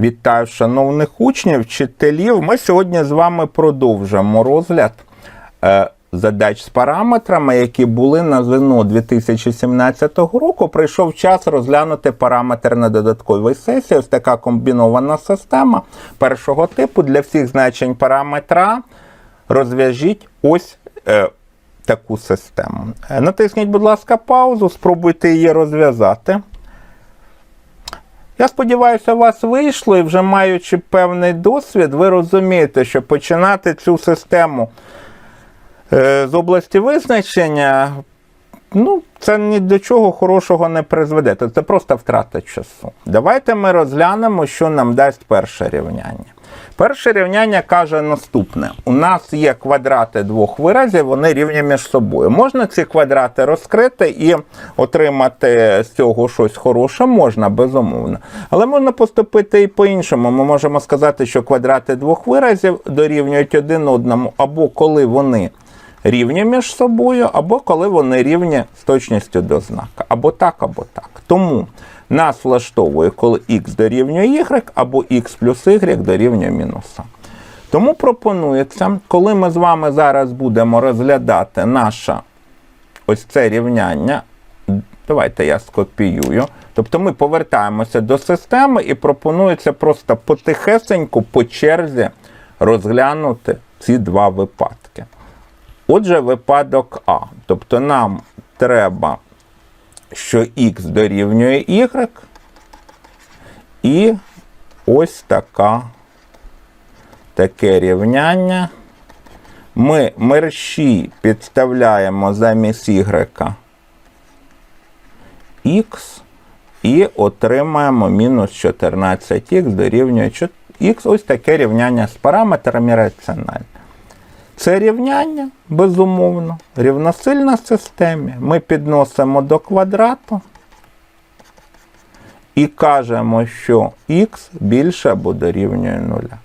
Вітаю шановних учнів, вчителів. Ми сьогодні з вами продовжимо розгляд е, задач з параметрами, які були на ЗНО 2017 року. Прийшов час розглянути параметри на додатковій сесії. Ось така комбінована система першого типу для всіх значень параметра. Розв'яжіть ось е, таку систему. Е, Натисніть, будь ласка, паузу, спробуйте її розв'язати. Я сподіваюся, у вас вийшло і вже маючи певний досвід, ви розумієте, що починати цю систему е, з області визначення, ну, це ні до чого хорошого не призведе. Це просто втрата часу. Давайте ми розглянемо, що нам дасть перше рівняння. Перше рівняння каже наступне: у нас є квадрати двох виразів, вони рівні між собою. Можна ці квадрати розкрити і отримати з цього щось хороше, можна, безумовно. Але можна поступити і по-іншому. Ми можемо сказати, що квадрати двох виразів дорівнюють один одному, або коли вони рівні між собою, або коли вони рівні з точністю до знака. Або так, або так. Тому нас влаштовує, коли х дорівнює y, або х плюс y дорівнює мінус а. Тому пропонується, коли ми з вами зараз будемо розглядати наше ось це рівняння, давайте я скопіюю. Тобто ми повертаємося до системи і пропонується просто потихесеньку по черзі розглянути ці два випадки. Отже, випадок А. Тобто нам треба, що х дорівнює y, і ось така, таке рівняння. Ми мерщі підставляємо замість y х і отримаємо мінус 14х дорівнює х. Ось таке рівняння з параметрами раціональне. Це рівняння, безумовно, рівносильна системі. Ми підносимо до квадрату і кажемо, що х більше або дорівнює нуля.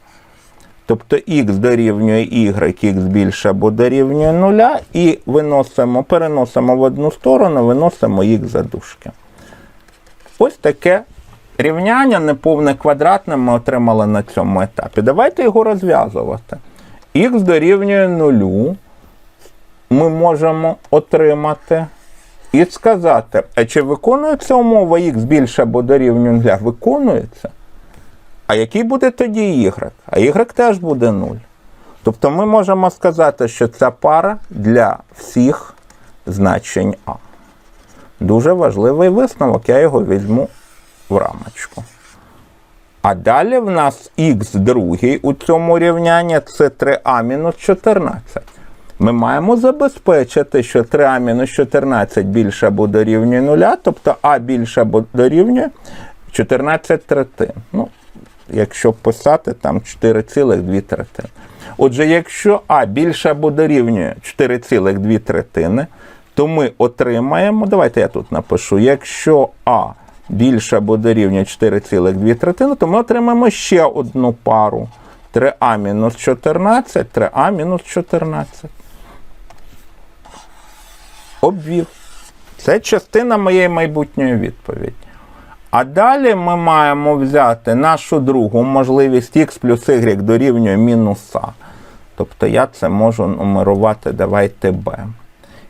Тобто х дорівнює y, х більше або дорівнює нуля, і виносимо, переносимо в одну сторону, виносимо х за дужки. Ось таке рівняння неповне квадратне ми отримали на цьому етапі. Давайте його розв'язувати. Х дорівнює нулю, ми можемо отримати і сказати, а чи виконується умова х більше або дорівнює нуля? Виконується. А який буде тоді y? А y теж буде 0. Тобто ми можемо сказати, що ця пара для всіх значень А. Дуже важливий висновок, я його візьму в рамочку. А далі в нас х другий у цьому рівнянні це 3а мінус 14. Ми маємо забезпечити, що 3а мінус 14 більше або дорівнює 0, тобто а більше або дорівнює 14 третин. Ну, якщо писати, там 4,2 третини. Отже, якщо а більше або дорівнює 4,2 третини, то ми отримаємо, давайте я тут напишу, якщо а більше або дорівнює 4,2 третини, то ми отримаємо ще одну пару. 3а мінус 14, 3а мінус 14. Обвів. Це частина моєї майбутньої відповіді. А далі ми маємо взяти нашу другу можливість х плюс y дорівнює мінус а. Тобто я це можу нумерувати, давайте b.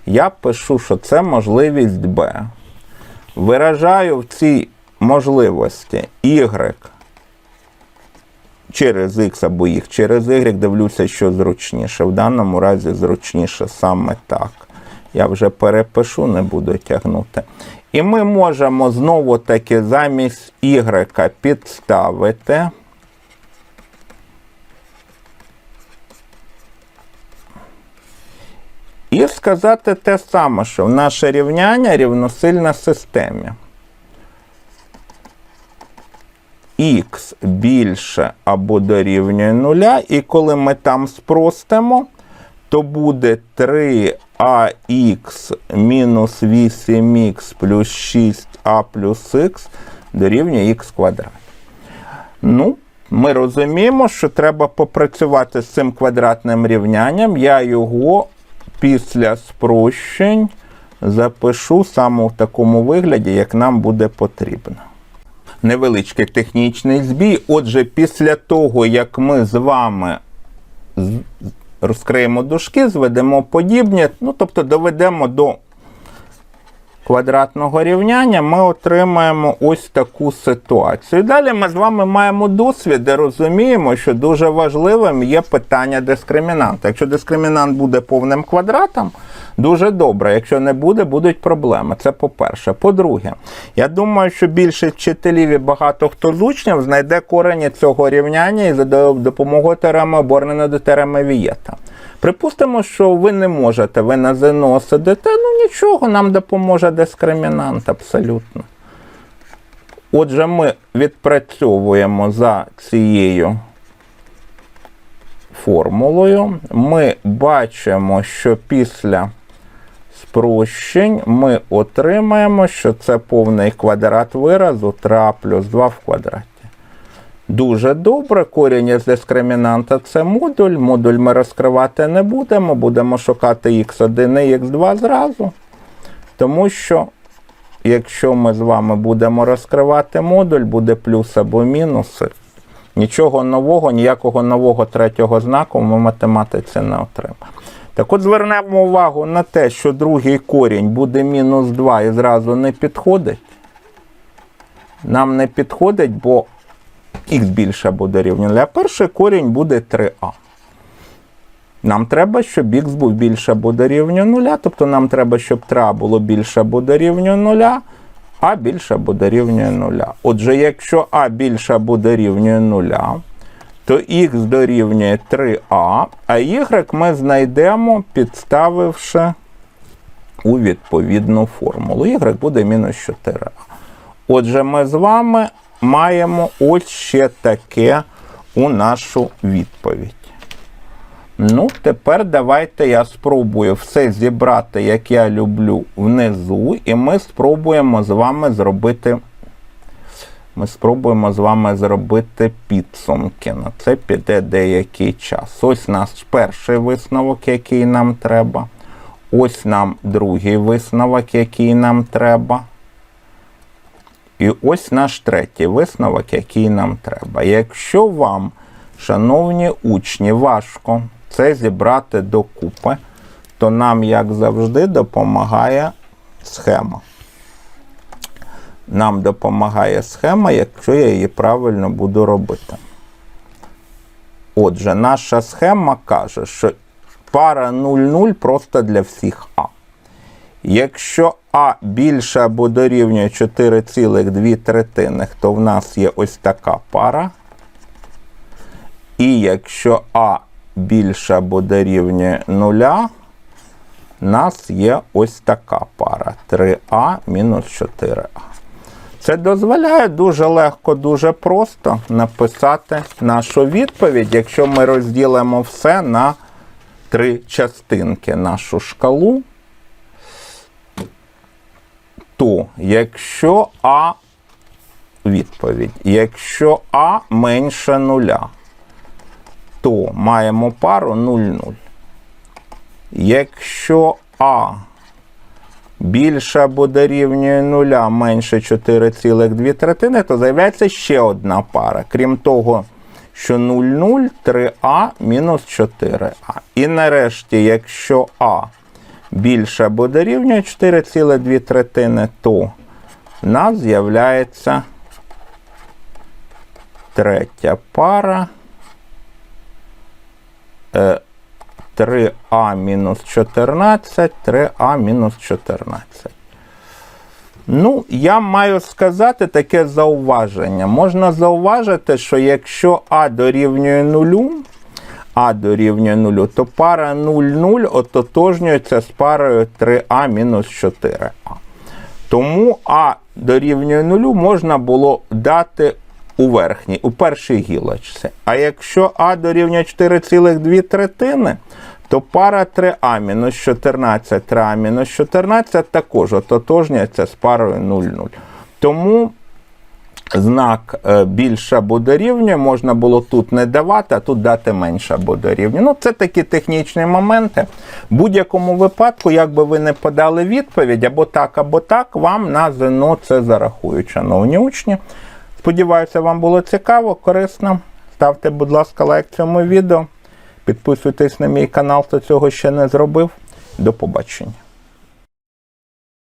Я пишу, що це можливість b. Виражаю в цій можливості y через x або їх через y, дивлюся, що зручніше. В даному разі зручніше саме так. Я вже перепишу, не буду тягнути. І ми можемо знову таки замість y підставити. І сказати те саме, що наше рівняння рівносильне системі. Х більше або дорівнює нуля, і коли ми там спростимо, то буде 3ах мінус 8х плюс 6а плюс х дорівнює х квадрат. Ну, ми розуміємо, що треба попрацювати з цим квадратним рівнянням. Я його після спрощень запишу саме в такому вигляді, як нам буде потрібно. невеличкий технічний збій. Отже, після того, як ми з вами розкриємо дужки, зведемо подібні, ну тобто доведемо до квадратного рівняння, ми отримаємо ось таку ситуацію. Далі ми з вами маємо досвід, де розуміємо, що дуже важливим є питання дискримінанта. Якщо дискримінант буде повним квадратом, дуже добре. Якщо не буде, будуть проблеми. Це по-перше. По-друге, я думаю, що більшість вчителів і багато хто з учнів знайде корені цього рівняння і за допомогою теореми обернено до теореми Вієта. Припустимо, що ви не можете, ви на ЗНО сидите, ну нічого, нам допоможе дискримінант абсолютно. Отже, ми відпрацьовуємо за цією формулою. Ми бачимо, що після спрощень ми отримаємо, що це повний квадрат виразу 3а плюс 2 в квадраті. Дуже добре. Корінь із дискримінанта це модуль. Модуль ми розкривати не будемо. Будемо шукати x1 і x2 зразу. Тому що, якщо ми з вами будемо розкривати модуль, буде плюс або мінус. Нічого нового, ніякого нового третього знаку ми в математиці не отримаємо. Так от звернемо увагу на те, що другий корінь буде мінус 2 і зразу не підходить. Нам не підходить, бо х більше буде рівня 0, а перший корінь буде 3а. Нам треба, щоб х був більше або дорівнює 0, тобто нам треба, щоб 3а було більше або дорівнює 0, а більше або дорівнює 0. Отже, якщо а більше або дорівнює 0, то х дорівнює 3а, а y ми знайдемо, підставивши у відповідну формулу. y буде мінус 4а. Отже, ми з вами маємо ось ще таке у нашу відповідь. Ну, тепер давайте я спробую все зібрати, як я люблю, внизу, і ми спробуємо з вами зробити. Ми спробуємо з вами зробити підсумки. На це піде деякий час. Ось наш перший висновок, який нам треба. Ось нам другий висновок, який нам треба. І ось наш третій висновок, який нам треба. Якщо вам, шановні учні, важко це зібрати докупи, то нам, як завжди, допомагає схема. Нам допомагає схема, якщо я її правильно буду робити. Отже, наша схема каже, що пара 0,0 просто для всіх А. Якщо А більше або дорівнює 4,2 третинних, то в нас є ось така пара. І якщо А більше або дорівнює 0, у нас є ось така пара 3А мінус 4А. Це дозволяє дуже легко, дуже просто написати нашу відповідь, якщо ми розділимо все на три частинки нашу шкалу то якщо А відповідь, якщо А менше нуля, то маємо пару 0,0. Якщо А більше або дорівнює нуля менше 4,2 третини, то з'являється ще одна пара. Крім того, що 0,0, 3А мінус 4А. І нарешті, якщо А більше або дорівнює 4,2 третини, то в нас з'являється третя пара е, 3а мінус 14, 3а мінус 14. Ну, я маю сказати таке зауваження. Можна зауважити, що якщо А дорівнює нулю, а дорівнює 0, то пара 0,0 ототожнюється з парою 3а мінус 4а. Тому А дорівнює 0 можна було дати у верхній, у першій гілочці. А якщо А дорівнює 4,2 третини, то пара 3а мінус 14, 3а мінус 14 також ототожнюється з парою 0,0. Тому знак е, більше або дорівнює можна було тут не давати, а тут дати менше або дорівнює. Ну, це такі технічні моменти. В будь-якому випадку, як би ви не подали відповідь, або так, або так, вам на ЗНО це зарахують, шановні учні. Сподіваюся, вам було цікаво, корисно. Ставте, будь ласка, лайк цьому відео. Підписуйтесь на мій канал, хто цього ще не зробив. До побачення.